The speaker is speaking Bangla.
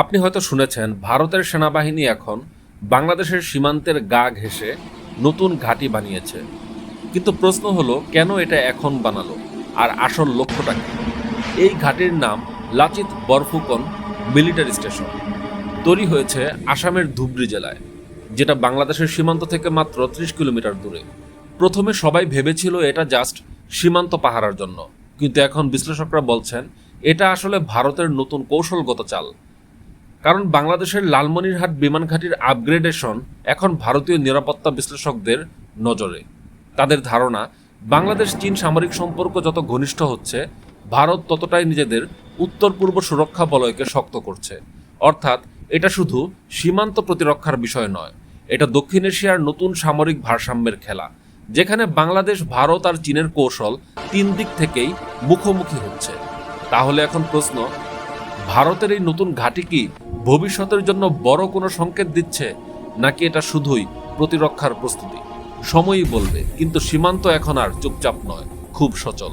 আপনি হয়তো শুনেছেন, ভারতের সেনাবাহিনী এখন বাংলাদেশের সীমান্তের গা ঘেঁষে নতুন ঘাঁটি বানিয়েছে। কিন্তু প্রশ্ন হলো, কেন এটা এখন বানালো? আর আসল লক্ষ্যটা কি? এই ঘাটির নাম লাচিত বরফুকন মিলিটারি স্টেশন। তৈরি হয়েছে আসামের ধুবড়ি জেলায়, যেটা বাংলাদেশের সীমান্ত থেকে মাত্র ত্রিশ কিলোমিটার দূরে। প্রথমে সবাই ভেবেছিল এটা জাস্ট সীমান্ত পাহারার জন্য। কিন্তু এখন বিশ্লেষকরা বলছেন, এটা আসলে ভারতের নতুন কৌশলগত চাল। কারণ বাংলাদেশের লালমনিরহাট বিমান ঘাঁটির আপগ্রেডেশন এখন ভারতীয় নিরাপত্তা বিশ্লেষকদের নজরে। তাদের ধারণা, বাংলাদেশ চীন সামরিক সম্পর্ক যত ঘনিষ্ঠ হচ্ছে, ভারত ততটাই নিজেদের উত্তর পূর্ব সুরক্ষা বলয়কে শক্ত করছে। অর্থাৎ এটা শুধু সীমান্ত প্রতিরক্ষার বিষয় নয়, এটা দক্ষিণ এশিয়ার নতুন সামরিক ভারসাম্যের খেলা, যেখানে বাংলাদেশ, ভারত আর চীনের কৌশল তিন দিক থেকেই মুখোমুখি হচ্ছে। তাহলে এখন প্রশ্ন ভারতের এই নতুন ঘাঁটি কি ভবিষ্যতের জন্য বড় কোনো সংকেত দিচ্ছে? নাকি এটা শুধুই প্রতিরক্ষার প্রস্তুতি? সময়ই বলবে, কিন্তু সীমান্ত এখন আর চুপচাপ নয়, খুব সচল।